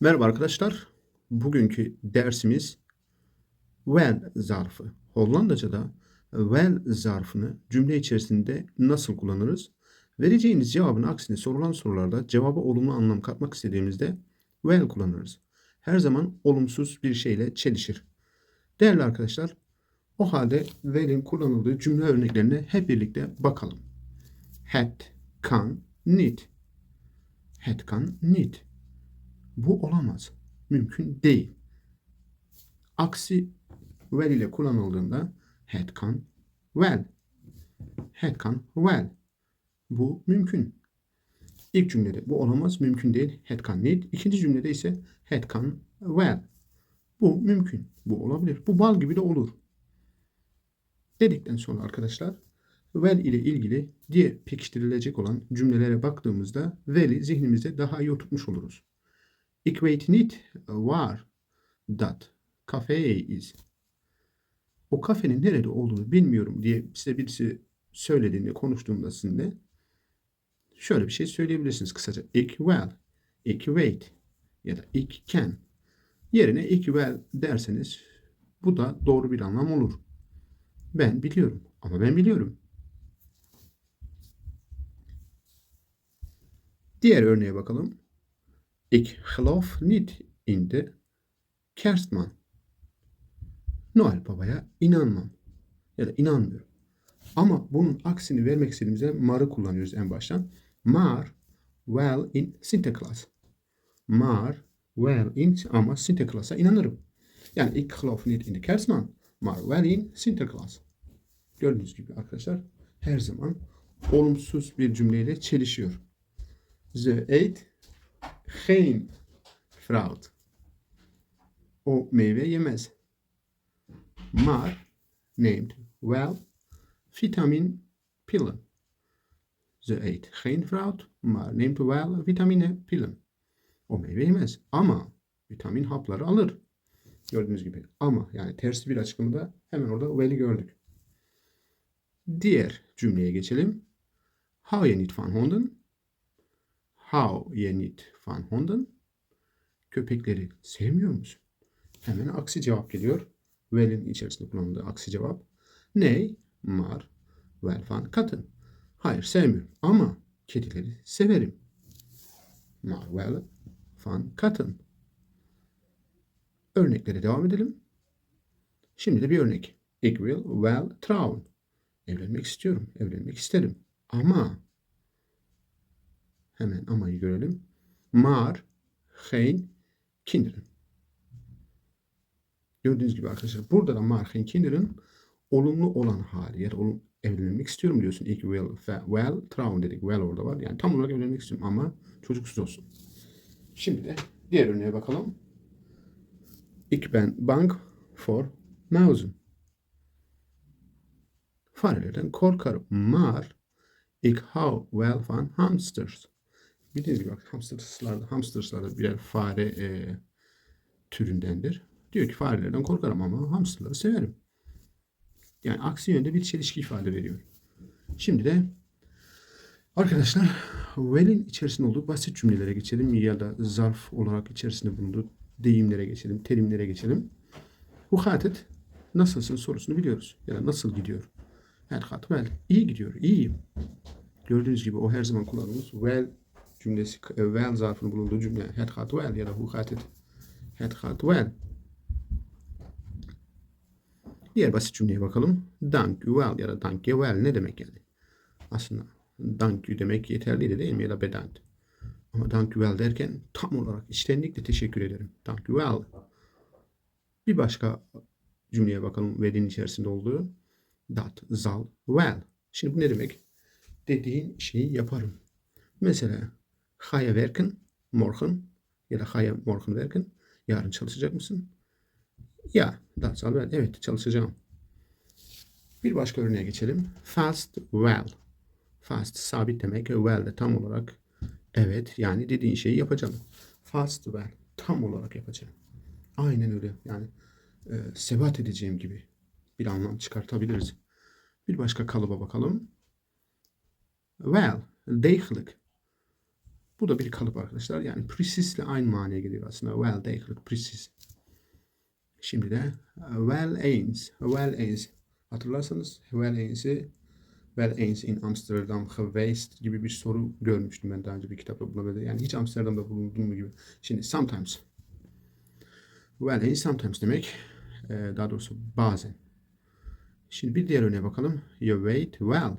Merhaba arkadaşlar. Bugünkü dersimiz well zarfı. Hollandaca'da well zarfını cümle içerisinde nasıl kullanırız? Vereceğiniz cevabın aksine sorulan sorularda cevaba olumlu anlam katmak istediğimizde well kullanırız. Her zaman olumsuz bir şeyle çelişir. Değerli arkadaşlar, o halde well'in kullanıldığı cümle örneklerine hep birlikte bakalım. Had, can, need. Had, can, need. Bu olamaz. Mümkün değil. Aksi well ile kullanıldığında had can well. Had can well. Bu mümkün. İlk cümlede bu olamaz, mümkün değil. Had can need. İkinci cümlede ise had can well. Bu mümkün. Bu olabilir. Bu bal gibi de olur. Dedikten sonra arkadaşlar well ile ilgili diğer pekiştirilecek olan cümlelere baktığımızda well'i zihnimizde daha iyi oturtmuş oluruz. Weet niet waar dat café is. O kafenin nerede olduğunu bilmiyorum diye size birisi söylediğinde, konuştuğumda sizinle şöyle bir şey söyleyebilirsiniz kısaca. Ik well, ik weet ya da ik can. Yerine ik well derseniz bu da doğru bir anlam olur. Ben biliyorum ama ben biliyorum. Diğer örneğe bakalım. Ik geloof niet in de kerstman. Noel Baba'ya inanmam. Ya da inanmıyorum. Ama bunun aksini vermek istediğimizde mar'ı kullanıyoruz en baştan. Maar well in Sinterklaas. Maar well in ama Sinterklaas'a inanırım. Yani ik geloof niet in de kerstman. Maar well in Sinterklaas. Gördüğünüz gibi arkadaşlar her zaman olumsuz bir cümleyle çelişiyor. Ze eet geen fruit. O meyve yemez. Maar neemt wel vitamin pillen. Ze eet geen fruit, maar neemt wel vitamine pillen. O meyve yemez ama vitamin hapları alır. Gördüğünüz gibi ama yani tersi bir açıklamada hemen orada well'i gördük. Diğer cümleye geçelim. Hou je niet van honden? Hou je niet van honden? Köpekleri sevmiyor musun? Hemen aksi cevap geliyor. Well'in içerisinde kullanıldığı aksi cevap. Nee, maar wel van katten. Hayır sevmiyorum ama kedileri severim. Maar wel van katten. Örneklere devam edelim. Şimdi de bir örnek. Ik will well trouwen. Evlenmek istiyorum, evlenmek isterim. Ama hemen amayı görelim. Maar geen kinderen. Gördüğünüz gibi arkadaşlar burada da maar geen kinderen olumlu olan hali. Yani olum, evlenmek istiyorum diyorsun. Ik will well trouwen dedik. Well orada var. Yani tam olarak evlenmek istiyorum ama çocuksuz olsun. Şimdi de diğer örneğe bakalım. Ik ben bang for muizen. Farelerden korkarım. Maar ik hou well van hamsters. Bildiğiniz gibi bak hamsterslar, hamsterslar da birer fare e, türündendir. Diyor ki farelerden korkarım ama hamsterları severim. Yani aksi yönde bir çelişki ifade veriyor. Şimdi de arkadaşlar well'in içerisinde olduğu basit cümlelere geçelim ya da zarf olarak içerisinde bulunduğu deyimlere geçelim, terimlere geçelim. Hukatet nasılsın sorusunu biliyoruz. Ya da nasıl gidiyor? Her kat well. İyi gidiyor, iyiyim. Gördüğünüz gibi o her zaman kullandığımız well cümlesi, well zarfının bulunduğu cümle het gaat well ya da hukatet het gaat well. Diğer basit cümleye bakalım. Dank you well ya da dank you well ne demek yani? Aslında dank you demek yeterliydi değil mi ya da bedankt. Ama dank you well derken tam olarak içtenlikle teşekkür ederim. Dank you well. Bir başka cümleye bakalım well'in içerisinde olduğu. Dat zal well. Şimdi bu ne demek? Dediğin şeyi yaparım. Mesela je werken morgen ya da je morgen werken? Yarın çalışacak mısın? Ya, zal well. Evet, çalışacağım. Bir başka örneğe geçelim. Fast well. Fast sabit demek. Well de tam olarak evet yani dediğin şeyi yapacağım. Fast well. Tam olarak yapacağım. Aynen öyle. Yani e, sebat edeceğim gibi bir anlam çıkartabiliriz. Bir başka kalıba bakalım. Well, degelijk. Bu da bir kalıp arkadaşlar. Yani precisely aynı manaya geliyor aslında. Well, dakikalık, precis. Şimdi de uh, well aims. Well aims. Hatırlarsanız well ains'i well aims in Amsterdam geweest gibi bir soru görmüştüm ben daha önce bir kitapta buna. Yani hiç Amsterdam'da bulundum mu gibi. Şimdi sometimes. Well aims sometimes demek. Ee, daha doğrusu bazen. Şimdi bir diğer örneğe bakalım. You wait well.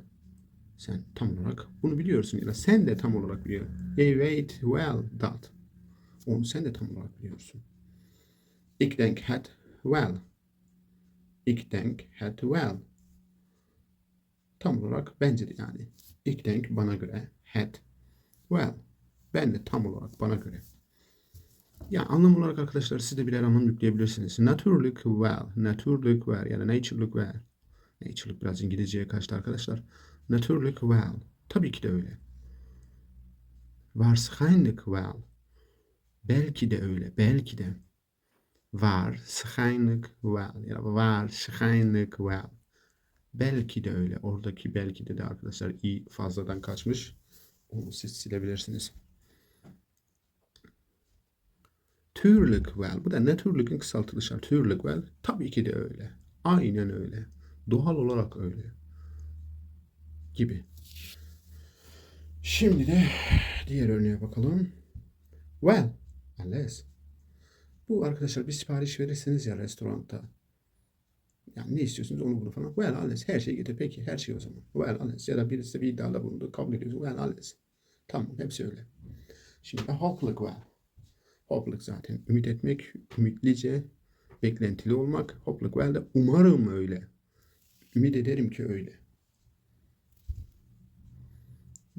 Sen tam olarak bunu biliyorsun ya da sen de tam olarak biliyorsun. You wait well that. Onu sen de tam olarak biliyorsun. Ik denk het wel. Ik denk het wel. Tam olarak bence de yani. Ik denk bana göre. Het well. Ben de tam olarak bana göre. Ya anlam olarak arkadaşlar siz de birer anlam yükleyebilirsiniz. Naturelijk well. Naturelijk well ya da naturelijk well. Naturelijk biraz İngilizceye kaçtı arkadaşlar. Natuurlijk well. Tabii ki de öyle. Waarschijnlijk well. Belki de öyle. Belki de. Waarschijnlijk well. Ya da waarschijnlijk well. Belki de öyle. Oradaki belki de de arkadaşlar i fazladan kaçmış. Onu siz silebilirsiniz. Tuurlijk well. Bu da natuurlijk'in kısaltılışı. Tuurlijk well. Tabii ki de öyle. Aynen öyle. Doğal olarak öyle. Gibi. Şimdi de diğer örneğe bakalım. Well, unless. Bu arkadaşlar bir sipariş verirsiniz ya restoranda. Yani ne istiyorsunuz onu bunu falan. Well, unless. Her şey getir. Peki her şey o zaman. Well, unless. Ya da birisi bir iddiada bulundu. Kabul ediyorsun. Well, unless. Tamam. Hepsi öyle. Şimdi hopelijk well. Hopelijk zaten ümit etmek, ümitlice, beklentili olmak. Hopelijk well de umarım öyle. Ümit ederim ki öyle.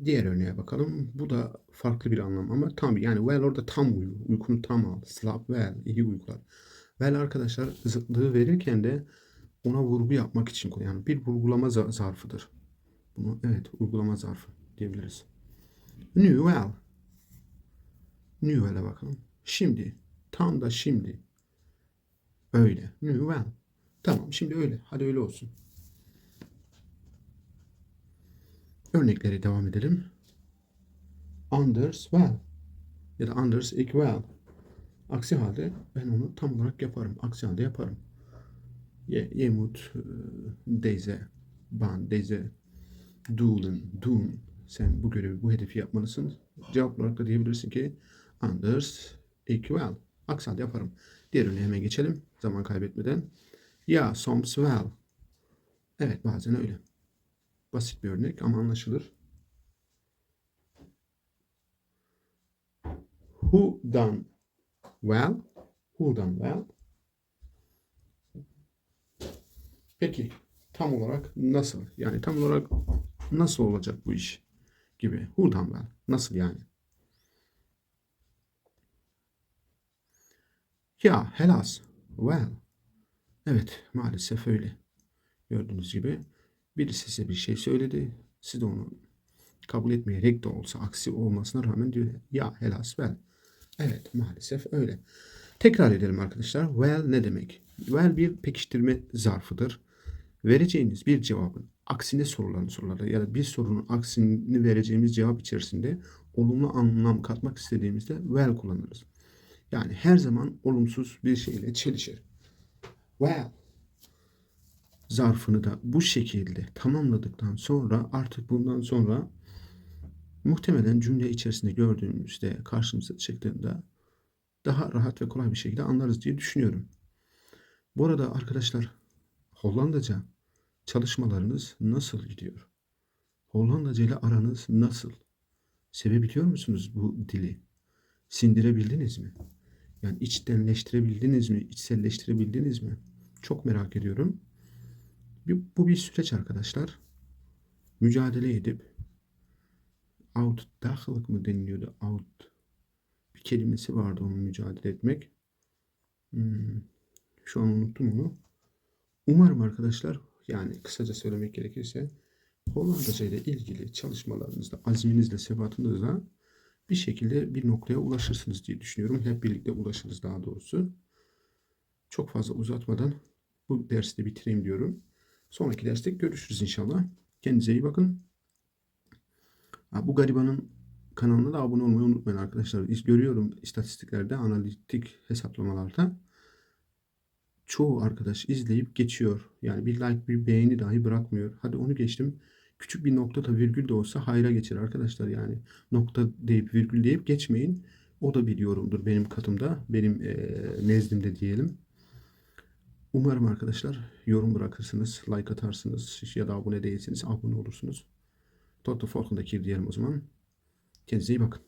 Diğer örneğe bakalım. Bu da farklı bir anlam ama tam yani well orada tam uyu. Uykunu tam al. Slap well. iyi uykular. Well arkadaşlar zıtlığı verirken de ona vurgu yapmak için. Yani bir vurgulama za- zarfıdır. Bunu evet uygulama zarfı diyebiliriz. New well. New well'e bakalım. Şimdi. Tam da şimdi. Öyle. New well. Tamam şimdi öyle. Hadi öyle olsun. Örnekleri devam edelim. Anders well. Ya da Anders well. Aksi halde ben onu tam olarak yaparım. Aksi halde yaparım. Je moet eh, deze baan, deze doelen doen. Sen bu görevi, bu hedefi yapmalısın. Cevap olarak da diyebilirsin ki Anders well. Aksi halde yaparım. Diğer örneğe hemen geçelim. Zaman kaybetmeden. Ya, soms well. Evet bazen öyle. Basit bir örnek ama anlaşılır. Who done well? Who done well? Peki tam olarak nasıl? Yani tam olarak nasıl olacak bu iş gibi. Who done well? Nasıl yani? Ya helas. Well. Evet maalesef öyle. Gördüğünüz gibi birisi size bir şey söyledi. Siz de onu kabul etmeyerek de olsa aksi olmasına rağmen diyor ya helas well. Evet maalesef öyle. Tekrar edelim arkadaşlar. Well ne demek? Well bir pekiştirme zarfıdır. Vereceğiniz bir cevabın aksine sorulan sorularda ya da bir sorunun aksini vereceğimiz cevap içerisinde olumlu anlam katmak istediğimizde well kullanırız. Yani her zaman olumsuz bir şeyle çelişir. Well zarfını da bu şekilde tamamladıktan sonra artık bundan sonra muhtemelen cümle içerisinde gördüğümüzde karşımıza çıktığında daha rahat ve kolay bir şekilde anlarız diye düşünüyorum. Bu arada arkadaşlar Hollandaca çalışmalarınız nasıl gidiyor? Hollandaca ile aranız nasıl? Sevebiliyor musunuz bu dili? Sindirebildiniz mi? Yani içtenleştirebildiniz mi? İçselleştirebildiniz mi? Çok merak ediyorum. Bu bir süreç arkadaşlar. Mücadele edip out dahılık mı deniliyordu? Out bir kelimesi vardı onun mücadele etmek. Hmm, şu an unuttum onu. Umarım arkadaşlar yani kısaca söylemek gerekirse Hollandaca ile ilgili çalışmalarınızda, azminizle, sebatınızla bir şekilde bir noktaya ulaşırsınız diye düşünüyorum. Hep birlikte ulaşırız daha doğrusu. Çok fazla uzatmadan bu dersi de bitireyim diyorum. Sonraki derste görüşürüz inşallah. Kendinize iyi bakın. Bu garibanın kanalına da abone olmayı unutmayın arkadaşlar. Görüyorum istatistiklerde, analitik hesaplamalarda çoğu arkadaş izleyip geçiyor. Yani bir like, bir beğeni dahi bırakmıyor. Hadi onu geçtim. Küçük bir nokta da virgül de olsa hayra geçer arkadaşlar. Yani nokta deyip virgül deyip geçmeyin. O da bir yorumdur benim katımda, benim eee nezdimde diyelim. Umarım arkadaşlar yorum bırakırsınız, like atarsınız ya da abone değilseniz abone olursunuz. Toto Folk'undaki diyelim o zaman. Kendinize iyi bakın.